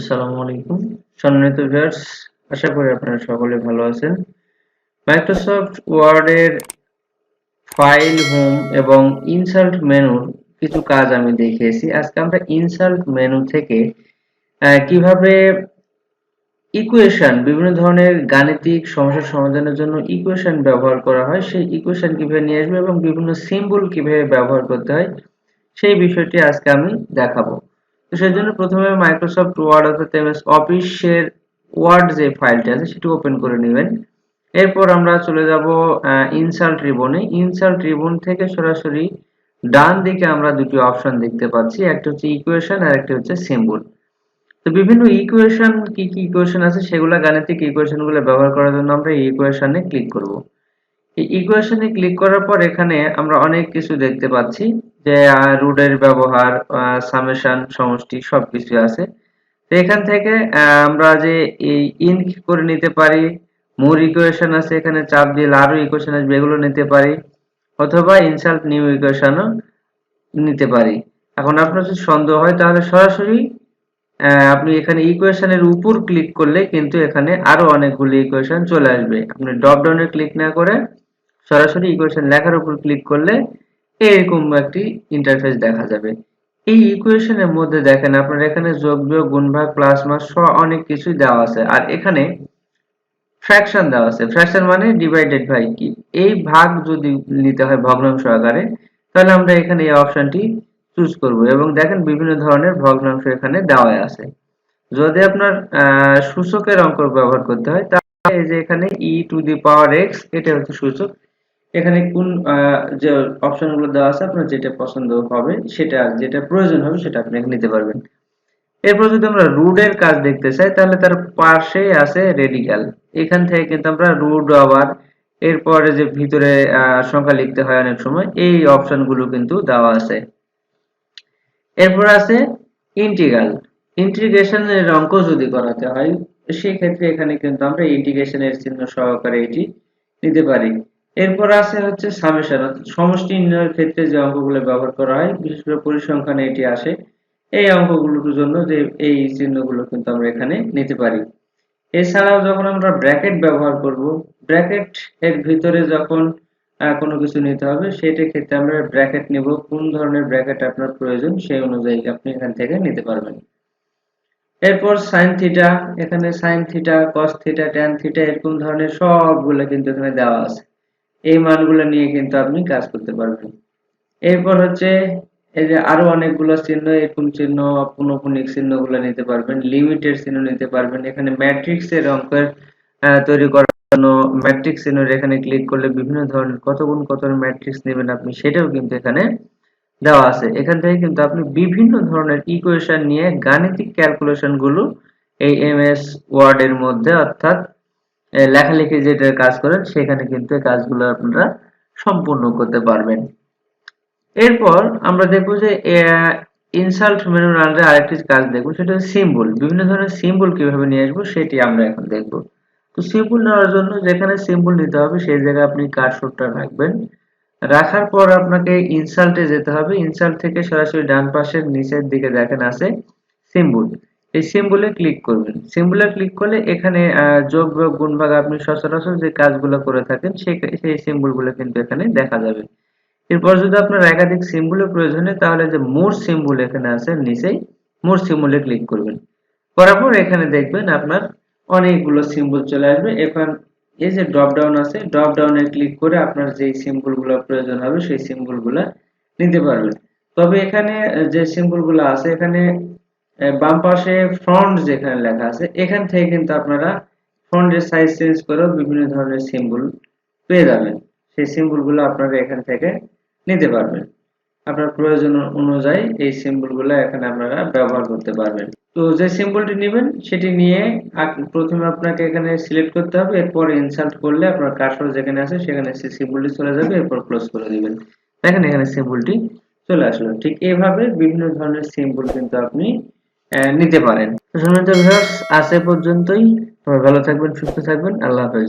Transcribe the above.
আসসালামু আলাইকুম। ভিউয়ার্স, আশা করি আপনারা সকলে ভালো আছেন। মাইক্রোসফট ওয়ার্ডের ফাইল হোম এবং ইনসার্ট মেনুর কিছু কাজ আমি দেখিয়েছি। আজকে আমরা ইনসার্ট মেনু থেকে কীভাবে ইকুয়েশন বিভিন্ন ধরনের গাণিতিক সমস্যা সমাধানের জন্য ইকুয়েশন ব্যবহার করা হয়, সেই ইকুয়েশন কীভাবে নিয়ে আসবে এবং বিভিন্ন সিম্বল কীভাবে ব্যবহার করতে হয়, সেই বিষয়টি আজকে আমি দেখাবো। তো সেই জন্য প্রথমে মাইক্রোসফট ওয়ার্ড অর্থাৎ এমএস অফিসের ওয়ার্ড যে ফাইলটি আছে, সেটি ওপেন করে নেবেন। এরপর আমরা চলে যাব ইনসাল্ট রিবনে ইনসাল্ট রিবন থেকে সরাসরি ডান দিকে আমরা দুটি অপশন দেখতে পাচ্ছি। একটা হচ্ছে ইকুয়েশন আর একটা হচ্ছে সিম্বল তো বিভিন্ন ইকুয়েশন কি কি ইকুয়েশন আছে, সেগুলো গাণিতিক ইকুয়েশনগুলো ব্যবহার করার জন্য আমরা এই ইকুয়েশনে ক্লিক করব। ইকুয়েশনে ক্লিক করার পর এখানে আমরা অনেক কিছু দেখতে পাচ্ছি, যে রুডের ব্যবহার সামেশন সমষ্টি সবকিছু আছে। তো এখান থেকে আমরা যে এই ইন করে নিতে পারি মোর ইকুয়েশন আছে এখানে, চাপ দিয়ে আরও ইকুয়েশন আসবে, এগুলো নিতে পারি, অথবা ইনসাল্ট নিউ ইকুয়েশনও নিতে পারি। এখন আপনার যদি সন্দেহ হয়, তাহলে সরাসরি আপনি এখানে ইকুয়েশনের উপর ক্লিক করলে কিন্তু এখানে আরও অনেকগুলো ইকুয়েশন চলে আসবে। আপনি ড্রপ ডাউনে ক্লিক না করে সরাসরি ইকুয়েশন লেখার উপর ক্লিক করলে এরকম একটি ইন্টারফেস দেখা যাবে। এই ইকুয়েশনের মধ্যে দেখেন আপনার এখানে যোগ, বিয়োগ, গুণ, ভাগ প্লাস মাস অনেক কিছুই দেওয়া আছে। আর এখানে ফ্র্যাকশন দেওয়া আছে। ফ্র্যাকশন মানে ডিভাইডেড বাই কি? এই ভাগ যদি নিতে হয় ভগ্নাংশ আকারে, তাহলে আমরা এখানে এই অপশনটি চুজ করব। এবং দেখেন বিভিন্ন ধরনের ভগ্নাংশ এখানে দেওয়া আছে। যদি আপনার সূচকের অঙ্ক ব্যবহার করতে হয়, তাহলে এই যে এখানে ই টু দি পাওয়ার এক্স এটা হচ্ছে সূচক। এখানে কোন যে অপশনগুলো দেওয়া আছে, আপনার যেটা পছন্দ হবে, সেটা, যেটা প্রয়োজন হবে, সেটা আপনি নিতে পারবেন। এরপর যদি আমরা রুডের কাজ দেখতে চাই, তাহলে তার পাশে আছে রেডিক্যাল এখান থেকে কিন্তু আমরা রুড আবার, এরপরে যে ভিতরে সংখ্যা লিখতে হয় অনেক সময়, এই অপশনগুলো কিন্তু দেওয়া আছে। এরপর আছে ইন্টিগ্রাল ইন্টিগ্রেশনের অঙ্ক যদি করাতে হয় সেই ক্ষেত্রে এখানে কিন্তু আমরা ইন্টিগ্রেশনের চিহ্ন সহকারে এটি নিতে পারি। এরপর আছে হচ্ছে সামেশন সমষ্টি নির্ণয়ের ক্ষেত্রে যে অঙ্কগুলো ব্যবহার করা হয়, বিশেষ করে পরিসংখ্যানে এটি আসে। এই অঙ্কগুলোর জন্য যে এই চিহ্নগুলো কিন্তু আমরা এখানে নিতে পারি। এছাড়াও যখন আমরা ব্র্যাকেট ব্যবহার করব, ব্র্যাকেট এর ভিতরে যখন কোনো কিছু নিতে হবে সেটার ক্ষেত্রে আমরা ব্র্যাকেট নেব। কোন ধরনের ব্র্যাকেট আপনার প্রয়োজন, সেই অনুযায়ী আপনি এখান থেকে নিতে পারবেন। এরপর সাইন থিটা এখানে sine theta cos theta tan theta এরকম ধরনের সবগুলো কিন্তু এখানে দেওয়া আছে। এই মানগুলো নিয়ে কিন্তু আপনি কাজ করতে পারবেন। এরপর হচ্ছে, এই যে আরও অনেকগুলো চিহ্ন এরকম চিহ্ন, পুনঃপুনিক চিহ্নগুলো নিতে পারবেন, লিমিটেড চিহ্ন নিতে পারবেন। এখানে ম্যাট্রিক্স এর অঙ্কের তৈরি করার জন্য ম্যাট্রিক্স চিহ্ন এখানে ক্লিক করলে বিভিন্ন ধরনের কত গুণ কত ম্যাট্রিক্স নেবেন আপনি, সেটাও কিন্তু এখানে দেওয়া আছে। এখান থেকে কিন্তু আপনি বিভিন্ন ধরনের ইকুয়েশন নিয়ে গাণিতিক ক্যালকুলেশনগুলো এই এমএস ওয়ার্ড এর মধ্যে অর্থাৎ লেখালেখি যেটা কাজ করেন সেখানে কিন্তু এই কাজগুলো আপনারা সম্পূর্ণ করতে পারবেন। এরপর আমরা দেখব যে ইনসাল্ট মেনুর আন্ডারে আরেকটি কাজ দেখব, সেটা হচ্ছে সিম্বল বিভিন্ন ধরনের সিম্বল কীভাবে নিয়ে আসব, সেটি আমরা এখন দেখব। তো সিম্বল নেওয়ার জন্য যেখানে সিম্বল নিতে হবে, সেই জায়গায় আপনি কার্সরটা রাখবেন। রাখার পর আপনাকে ইনসাল্টে যেতে হবে। ইনসাল্ট থেকে সরাসরি ডান পাশের নিচের দিকে দেখেন আছে সিম্বল এই সিম্বলে ক্লিক করবেন। সিম্বলে ক্লিক করলে এখানে যোগ, বিয়োগ, গুণ, ভাগ আপনি সচরাচর যে কাজগুলো করে থাকেন সেই সিম্বলগুলো কিন্তু এখানে দেখা যাবে। এরপর যদি আপনার একাধিক সিম্বলের প্রয়োজন হয়, তাহলে যে মোর সিম্বল এখানে আছে, নিচেই মোর সিম্বলে ক্লিক করবেন। করার পর এখানে দেখবেন আপনার অনেকগুলো সিম্বল চলে আসবে। এখন এই যে ড্রপ ডাউন আছে ড্রপ ডাউনে ক্লিক করে আপনার যে সিম্বলগুলো প্রয়োজন হবে, সেই সিম্বলগুলো নিতে পারবেন। তবে এখানে যে সিম্বলগুলো আছে, এখানে বাম পাশে ফ্রন্ট যেখানে লেখা আছে, এখান থেকে কিন্তু আপনারা ফন্টের সাইজ চেঞ্জ করেও বিভিন্ন ধরনের সিম্বল পেয়ে যাবেন। সেই সিম্বলগুলো আপনারা এখান থেকে নিতে পারবেন। আপনার প্রয়োজন অনুযায়ী এই সিম্বলগুলো এখানে আপনারা ব্যবহার করতে পারবেন। তো যে সিম্বলটি নেবেন, সেটি নিয়ে প্রথমে আপনাকে এখানে সিলেক্ট করতে হবে, এরপর ইনসার্ট করলে আপনার কার্সর যেখানে আছে, সেখানে সেই সিম্বলটি চলে যাবে, এরপর ক্লোজ করে দিবেন। দেখেন এখানে সিম্বলটি চলে আসলো। ঠিক এভাবে বিভিন্ন ধরনের সিম্বল কিন্তু আপনি নিতে পারেন। আজ পর্যন্তই। ভালো থাকবেন সুস্থ থাকবেন। আল্লাহ হাফেজ।